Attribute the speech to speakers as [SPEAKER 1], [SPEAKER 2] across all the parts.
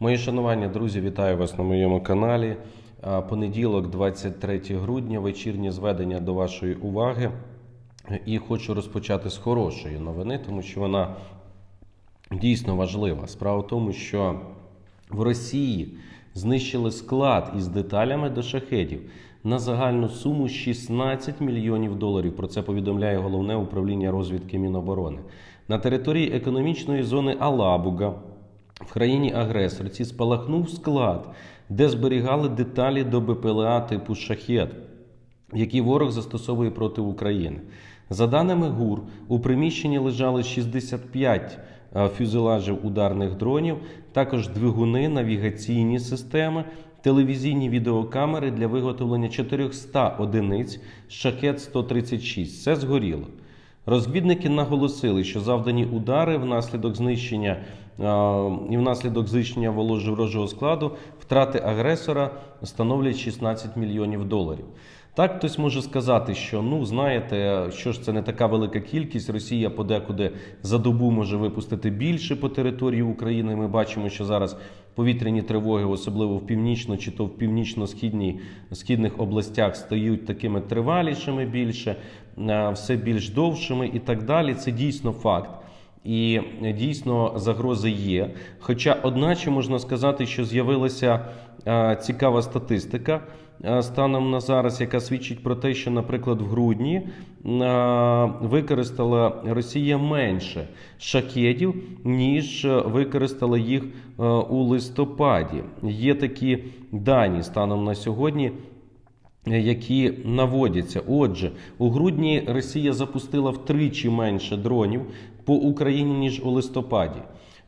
[SPEAKER 1] Мої шанування, друзі, вітаю вас на моєму каналі. Понеділок, 23 грудня, вечірнє зведення до вашої уваги. І хочу розпочати з хорошої новини, тому що вона дійсно важлива. Справа в тому, що в Росії знищили склад із деталями до шахедів на загальну суму 16 мільйонів доларів. Про це повідомляє головне управління розвідки Міноборони. На території економічної зони Алабуга в країні-агресорці спалахнув склад, де зберігали деталі до БПЛА типу шахет які ворог застосовує проти України. За даними ГУР, у приміщенні лежали 65 е, фюзелажів ударних дронів, також двигуни, навігаційні системи, телевізійні відеокамери для виготовлення 400 одиниць шахет 136. Все згоріло. Розвідники наголосили, що завдані удари внаслідок знищення і внаслідок знищення ворожого складу втрати агресора становлять 16 мільйонів доларів. Так, хтось може сказати, що ну знаєте, що ж це не така велика кількість. Росія подекуди за добу може випустити більше по території України. Ми бачимо, що зараз повітряні тривоги, особливо в північно чи то в північно-східній східних областях, стають такими тривалішими більше, е, все більш довшими і так далі. Це дійсно факт. І е, дійсно загрози є. Хоча, одначе, можна сказати, що з'явилася е, цікава статистика станом на зараз, яка свідчить про те, що, наприклад, в грудні е, використала Росія менше шахедів, ніж е, використала їх е, у листопаді. Є такі дані станом на сьогодні які наводяться. Отже, у грудні Росія запустила втричі менше дронів по Україні ніж у листопаді.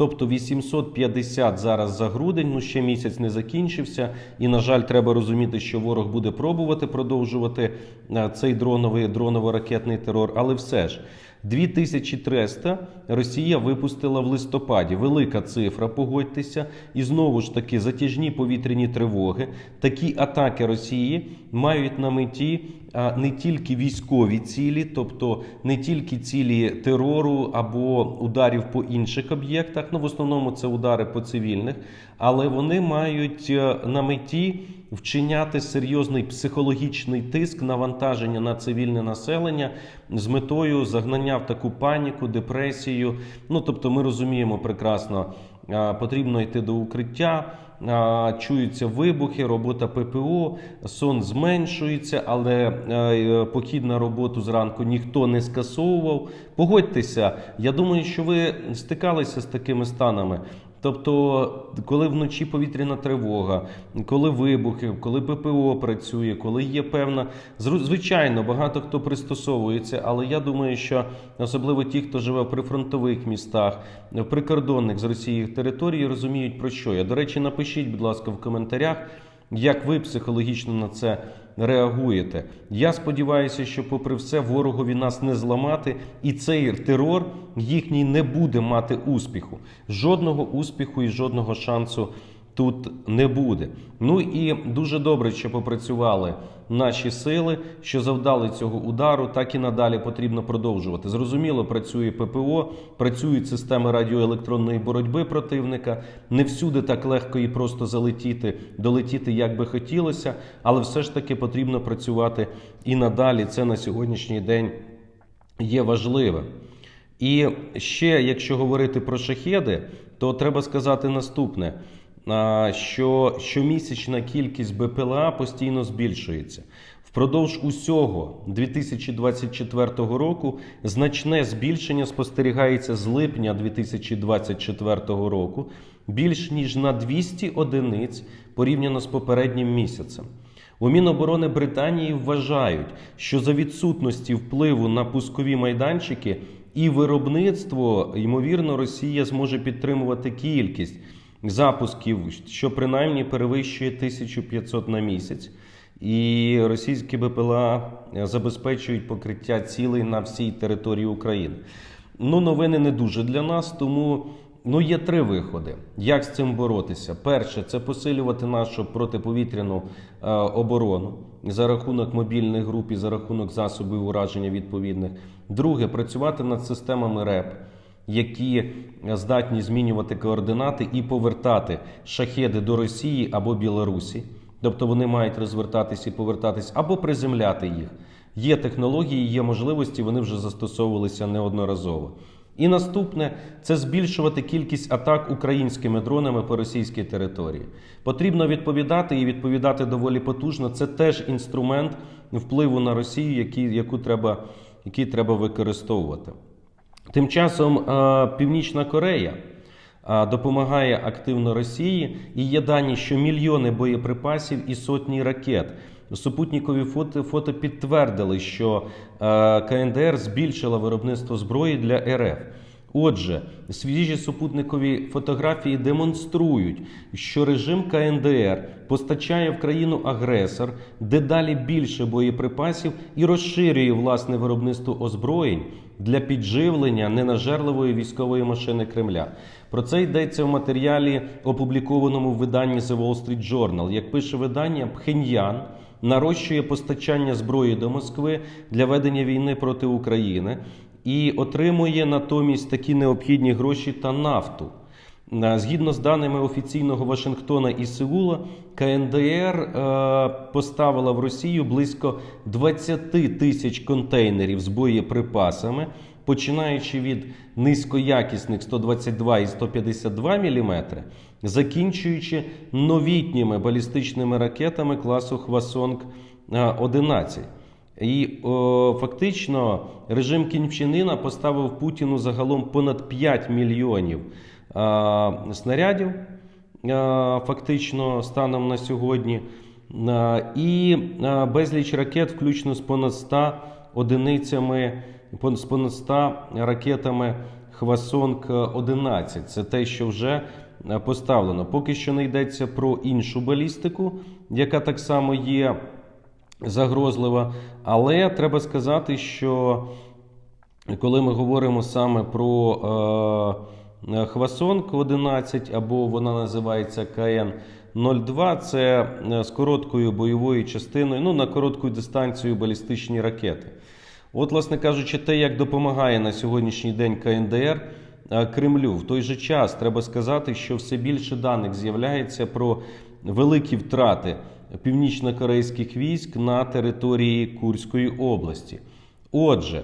[SPEAKER 1] Тобто 850 зараз за грудень, ну ще місяць не закінчився, і на жаль, треба розуміти, що ворог буде пробувати продовжувати е, цей дроновий дроново-ракетний терор. Але все ж 2300 Росія випустила в листопаді. Велика цифра, погодьтеся, і знову ж таки затяжні повітряні тривоги. Такі атаки Росії мають на меті не тільки військові цілі, тобто не тільки цілі терору або ударів по інших об'єктах. Ну в основному це удари по цивільних, але вони мають е, на меті вчиняти серйозний психологічний тиск, навантаження на цивільне населення з метою загнання в таку паніку, депресію. Ну тобто, ми розуміємо прекрасно, потрібно йти до укриття. Чуються вибухи, робота ППО, сон зменшується, але е, похід на роботу зранку ніхто не скасовував. Погодьтеся, я думаю, що ви стикалися з такими станами. Тобто, коли вночі повітряна тривога, коли вибухи, коли ППО працює, коли є певна звичайно, багато хто пристосовується, але я думаю, що особливо ті, хто живе в прифронтових містах, в прикордонних з Росією території, розуміють про що я. До речі, напишіть, будь ласка, в коментарях. Як ви психологічно на це реагуєте? Я сподіваюся, що, попри все, ворогові нас не зламати, і цей терор їхній не буде мати успіху. Жодного успіху і жодного шансу тут не буде. Ну і дуже добре, що попрацювали наші сили, що завдали цього удару, так і надалі потрібно продовжувати. Зрозуміло, працює ППО, працюють системи радіоелектронної боротьби противника. Не всюди так легко і просто залетіти, долетіти, як би хотілося, але все ж таки потрібно працювати і надалі. Це на сьогоднішній день є важливим. І ще, якщо говорити про шахеди, то треба сказати наступне: що щомісячна кількість БПЛА постійно збільшується. Впродовж усього 2024 року значне збільшення спостерігається з липня 2024 року більш ніж на 200 одиниць порівняно з попереднім місяцем. У Міноборони Британії вважають, що за відсутності впливу на пускові майданчики і виробництво, ймовірно, Росія зможе підтримувати кількість запусків, що принаймні перевищує 1500 на місяць. І російські БПЛА забезпечують покриття цілей на всій території України. Ну, новини не дуже для нас, тому ну, є три виходи. Як з цим боротися? Перше, це посилювати нашу протиповітряну е, оборону за рахунок мобільних груп і за рахунок засобів ураження відповідних. Друге, працювати над системами РЕП. Які здатні змінювати координати і повертати шахеди до Росії або Білорусі. Тобто вони мають розвертатися і повертатись або приземляти їх. Є технології, є можливості, вони вже застосовувалися неодноразово. І наступне це збільшувати кількість атак українськими дронами по російській території. Потрібно відповідати і відповідати доволі потужно. Це теж інструмент впливу на Росію, який, яку треба, який треба використовувати. Тим часом е, Північна Корея е, допомагає активно Росії, і є дані, що мільйони боєприпасів і сотні ракет. Супутникові фото, фото підтвердили, що е, КНДР збільшила виробництво зброї для РФ. Отже, свіжі супутникові фотографії демонструють, що режим КНДР постачає в країну агресор дедалі більше боєприпасів і розширює власне виробництво озброєнь для підживлення ненажерливої військової машини Кремля. Про це йдеться в матеріалі, опублікованому в виданні The Wall Street Journal. Як пише видання, Пхеньян нарощує постачання зброї до Москви для ведення війни проти України і отримує натомість такі необхідні гроші та нафту. Е, Згідно з даними офіційного Вашингтона і Сеула, КНДР е, поставила в Росію близько 20 тисяч контейнерів з боєприпасами, починаючи від низькоякісних 122 і 152 мм, закінчуючи новітніми балістичними ракетами класу Хвасонг 11. І о, фактично режим Кінчинина поставив Путіну загалом понад 5 мільйонів а, снарядів, а, фактично станом на сьогодні, а, і а, безліч ракет, включно з понад 100 одиницями, з понад 100 ракетами Хвасонг 11. Це те, що вже поставлено. Поки що не йдеться про іншу балістику, яка так само є загрозлива. Але треба сказати, що коли ми говоримо саме про е, Хвасонг 11, або вона називається КН 02, це е, з короткою бойовою частиною, ну на коротку дистанцію балістичні ракети. От, власне кажучи, те, як допомагає на сьогоднішній день КНДР е, Кремлю. В той же час треба сказати, що все більше даних з'являється про великі втрати північно-корейських військ на території Курської області. Отже,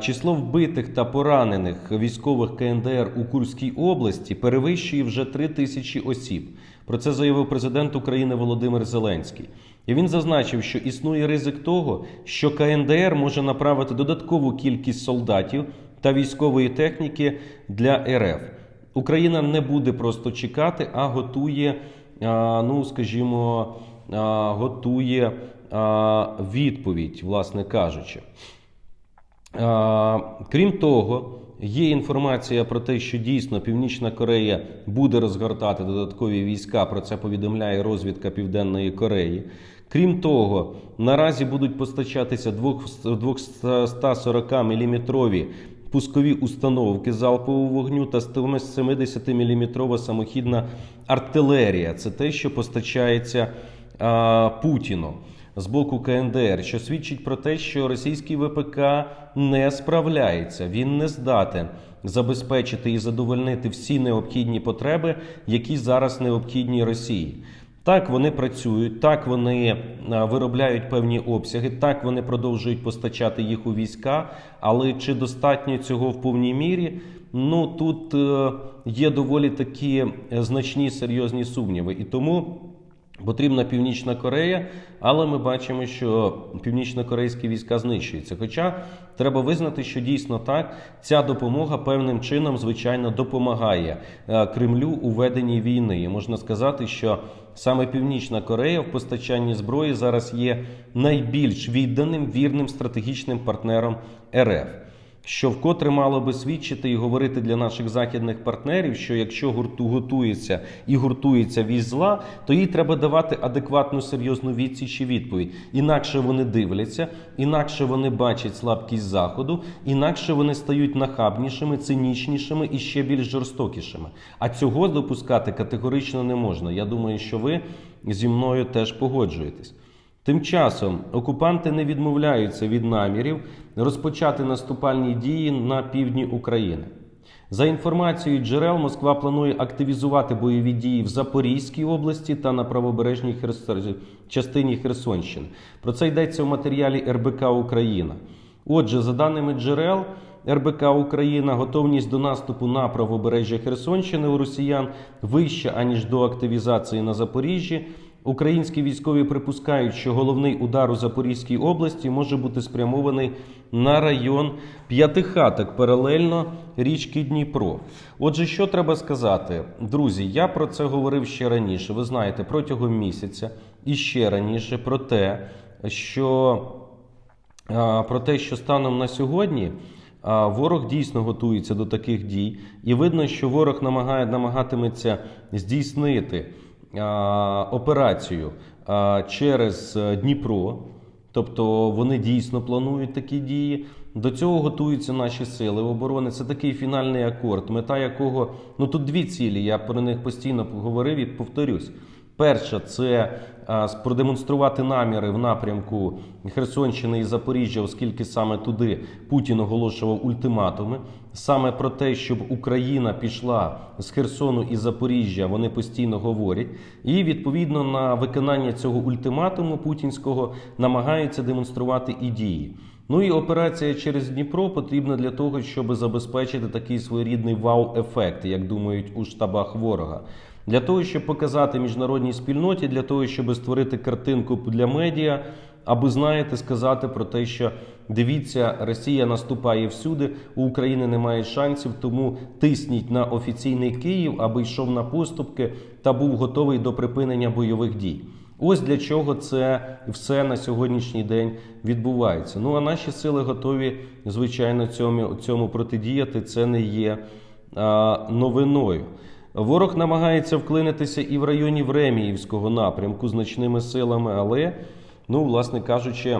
[SPEAKER 1] число вбитих та поранених військових КНДР у Курській області перевищує вже 3 тисячі осіб. Про це заявив президент України Володимир Зеленський. І він зазначив, що існує ризик того, що КНДР може направити додаткову кількість солдатів та військової техніки для РФ. Україна не буде просто чекати, а готує, ну скажімо, готує відповідь, власне кажучи. Крім того, є інформація про те, що дійсно Північна Корея буде розгортати додаткові війська. Про це повідомляє розвідка Південної Кореї. Крім того, наразі будуть постачатися 240 мм пускові установки залпового вогню та 170 мм самохідна артилерія. Це те, що постачається Путіну з боку КНДР, що свідчить про те, що російський ВПК не справляється, він не здатен забезпечити і задовольнити всі необхідні потреби, які зараз необхідні Росії. Так, вони працюють, так вони виробляють певні обсяги, так вони продовжують постачати їх у війська. Але чи достатньо цього в повній мірі? Ну тут е, є доволі такі е, значні серйозні сумніви, і тому. Потрібна Північна Корея, але ми бачимо, що північно-корейські війська знищуються. Хоча треба визнати, що дійсно так ця допомога певним чином, звичайно, допомагає е, Кремлю у веденні війни. І можна сказати, що саме Північна Корея в постачанні зброї зараз є найбільш відданим вірним стратегічним партнером РФ. Що вкотре мало би свідчити і говорити для наших західних партнерів, що якщо гурту готується і гуртується вісь зла, то їй треба давати адекватну серйозну відсіч і відповідь. Інакше вони дивляться, інакше вони бачать слабкість заходу, інакше вони стають нахабнішими, цинічнішими і ще більш жорстокішими. А цього допускати категорично не можна. Я думаю, що ви зі мною теж погоджуєтесь. Тим часом окупанти не відмовляються від намірів розпочати наступальні дії на півдні України. За інформацією джерел, Москва планує активізувати бойові дії в Запорізькій області та на правобережній Херс- частині Херсонщини. Про це йдеться в матеріалі РБК Україна. Отже, за даними джерел, РБК Україна готовність до наступу на правобережжя Херсонщини у росіян вища аніж до активізації на Запоріжжі. Українські військові припускають, що головний удар у Запорізькій області може бути спрямований на район П'ятихаток паралельно річки Дніпро. Отже, що треба сказати, друзі? Я про це говорив ще раніше. Ви знаєте, протягом місяця і ще раніше про те, що про те, що станом на сьогодні ворог дійсно готується до таких дій, і видно, що ворог намагає намагатиметься здійснити операцію через е, Дніпро. Тобто вони дійсно планують такі дії. До цього готуються наші сили оборони. Це такий фінальний акорд, мета якого ну тут дві цілі. Я про них постійно говорив і повторюсь. Перша це продемонструвати наміри в напрямку Херсонщини і Запоріжжя, оскільки саме туди Путін оголошував ультиматуми. Саме про те, щоб Україна пішла з Херсону і Запоріжжя, вони постійно говорять. І відповідно на виконання цього ультиматуму путінського намагаються демонструвати і дії. Ну і операція через Дніпро потрібна для того, щоб забезпечити такий своєрідний вау-ефект, як думають у штабах ворога. Для того, щоб показати міжнародній спільноті, для того, щоб створити картинку для медіа, аби знаєте, сказати про те, що дивіться, Росія наступає всюди, у України немає шансів, тому тисніть на офіційний Київ, аби йшов на поступки та був готовий до припинення бойових дій. Ось для чого це все на сьогоднішній день відбувається. Ну а наші сили готові, звичайно, цьому, цьому протидіяти. Це не є а, новиною. Ворог намагається вклинитися і в районі Времіївського напрямку значними силами, але, ну, власне кажучи,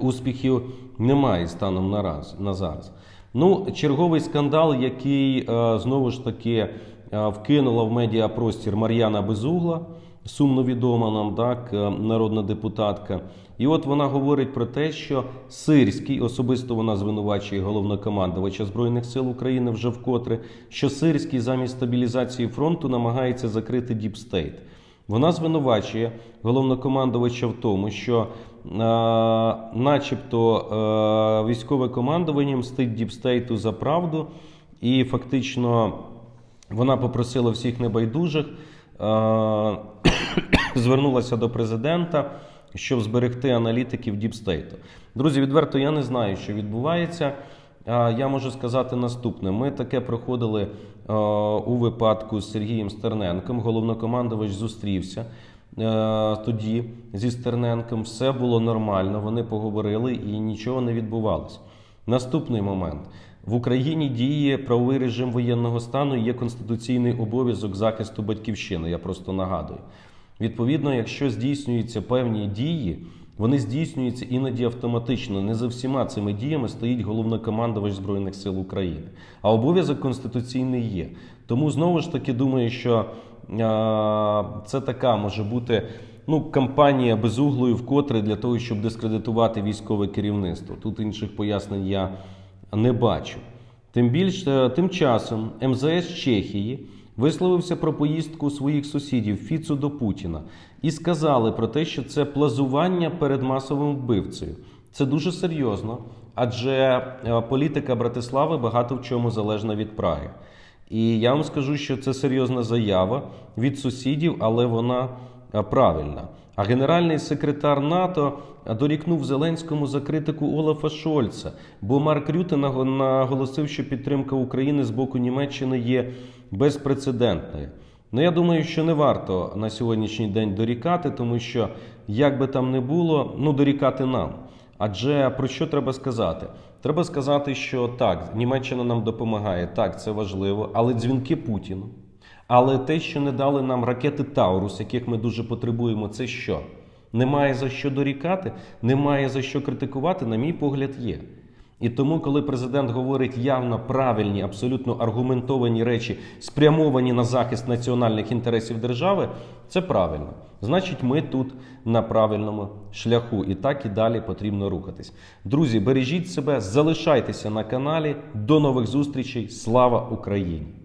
[SPEAKER 1] успіхів немає станом на, раз, на зараз. Ну, черговий скандал, який е, знову ж таки е, вкинула в медіапростір Мар'яна Безугла, сумно відома нам, так, е, народна депутатка. І от вона говорить про те, що Сирський, особисто вона звинувачує головнокомандувача Збройних сил України вже вкотре, що Сирський замість стабілізації фронту намагається закрити діпстейт. Вона звинувачує головнокомандувача в тому, що, е, начебто, е, військове командування мстить діпстейту за правду, і фактично вона попросила всіх небайдужих, звернулася до президента, щоб зберегти аналітиків діпстейту. Друзі, відверто я не знаю, що відбувається. Я можу сказати наступне: ми таке проходили е, у випадку з Сергієм Стерненком. Головнокомандувач зустрівся е, тоді зі Стерненком. Все було нормально. Вони поговорили і нічого не відбувалося. Наступний момент. В Україні діє правовий режим воєнного стану і є конституційний обов'язок захисту батьківщини. Я просто нагадую. Відповідно, якщо здійснюються певні дії, вони здійснюються іноді автоматично. Не за всіма цими діями стоїть головнокомандувач Збройних сил України. А обов'язок конституційний є. Тому знову ж таки думаю, що а, це така може бути ну, кампанія безуглою вкотре для того, щоб дискредитувати військове керівництво. Тут інших пояснень я не бачу. Тим більше тим часом МЗС Чехії висловився про поїздку своїх сусідів Фіцу до Путіна і сказали про те, що це плазування перед масовим вбивцею. Це дуже серйозно, адже е, політика Братислави багато в чому залежна від Праги. І я вам скажу, що це серйозна заява від сусідів, але вона е, правильна. А генеральний секретар НАТО дорікнув Зеленському за критику Олафа Шольца, бо Марк Рюте наго- наголосив, що підтримка України з боку Німеччини є безпрецедентною. Ну я думаю, що не варто на сьогоднішній день дорікати, тому що як би там не було, ну дорікати нам. Адже про що треба сказати? Треба сказати, що так, Німеччина нам допомагає, так, це важливо, але дзвінки Путіну. Але те, що не дали нам ракети Таурус, яких ми дуже потребуємо, це що? Немає за що дорікати, немає за що критикувати, на мій погляд, є. І тому, коли президент говорить явно правильні, абсолютно аргументовані речі, спрямовані на захист національних інтересів держави, це правильно. Значить, ми тут на правильному шляху, і так і далі потрібно рухатись. Друзі, бережіть себе, залишайтеся на каналі. До нових зустрічей. Слава Україні!